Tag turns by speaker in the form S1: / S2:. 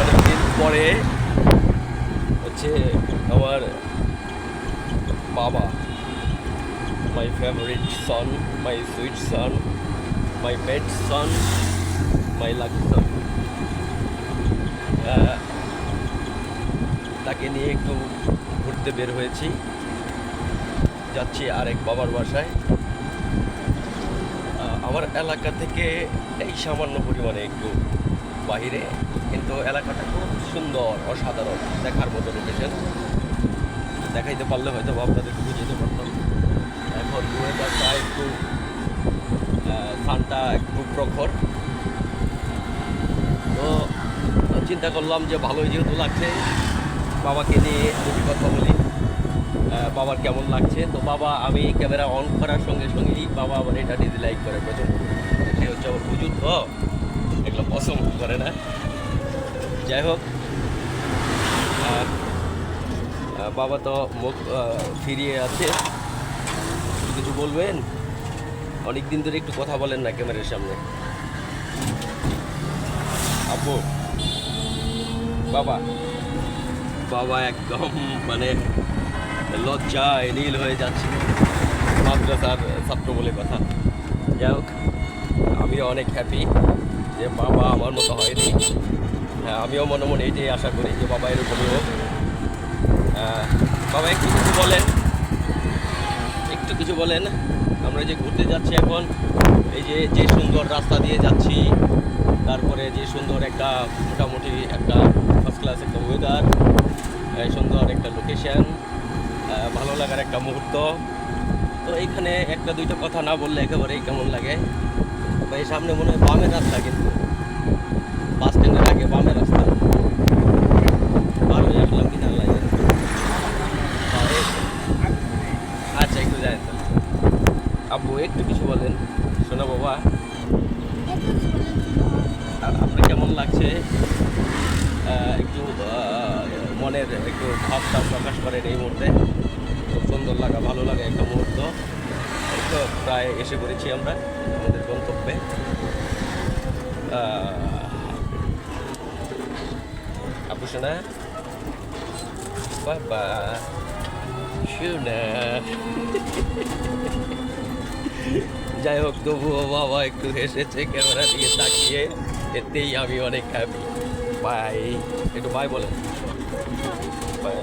S1: অনেকদিন পরে হচ্ছে আমার বাবা my favourite son my sweet son my pet son my lucky son তাকে নিয়ে একটু ঘুরতে বের হয়েছি। যাচ্ছি আরেক বাবার বাসায়। আমার এলাকা থেকে এই সামান্য পরিমাণে একটু বাহিরে, কিন্তু এলাকাটা খুব সুন্দর, অসাধারণ দেখার মতো লোকেশন দেখাইতে পারলে হয়তো বা আপনাদের বুঝতে পারতাম। এখন ওয়েদারটা একটু সানটা একটু প্রখর। তো চিন্তা করলাম যে ভালোই যেহেতু লাগছে, বাবাকে নিয়ে দুটি কথা বলি। বাবার কেমন লাগছে? তো বাবা, আমি ক্যামেরা অন করার সঙ্গে সঙ্গেই বাবা আবার এটা ডিসলাইক করে। প্রচুর সে হচ্ছে আমার হুজুর তো এগুলো পছন্দ করে না। যাই হোক বাবা তো মুখ ফিরিয়ে আছে। কিছু বলবেন? অনেক দিন ধরে একটু কথা বলেন না ক্যামেরার সামনে। আপু, বাবা বাবা একদম মানে লজ্জায় নীল হয়ে যাচ্ছে। মাদ্রাসার ছাত্র বলে কথা। যাই হোক আমিও অনেক হ্যাপি যে বাবা আমার মতো হয়নি। হ্যাঁ আমিও মনে মনে এটাই আশা করি যে বাবা এরকমই হোক। আহ, বাবা একটু কিছু বলেন। একটু কিছু বলেন। আমরা যে ঘুরতে যাচ্ছি এখন এই যে যে সুন্দর রাস্তা দিয়ে যাচ্ছি তারপরে যে সুন্দর একটা মোটামুটি একটা ফার্স্ট ক্লাস একটা ওয়েদার সুন্দর একটা লোকেশন ভালো লাগার একটা মুহূর্ত। তো এইখানে একটা দুইটা কথা না বললে একেবারেই কেমন লাগে? বা এই সামনে মনে হয় বামের রাস্তা কিন্তু। বাস স্ট্যান্ডের আগে বামের রাস্তা। আচ্ছা একটু তো আব্বু, একটু কিছু বলেন। শোনা বাবা। আপনার কেমন লাগছে? একটু মনের একটু ভাবটা প্রকাশ করেন এই মুহূর্তে। সুন্দর লাগা, ভালো লাগা একটা মুহূর্ত। তো প্রায় এসে পড়েছি আমরা আমাদের গন্তব্যে। আপু শোনা? বাবা, শোনা। যাই হোক, তবুও বাবা একটু হেসেছে, ক্যামেরা দিকে তাকিয়ে। এতেই আমি অনেক হ্যাপি বাই। একটু বাই বলেন। বাই।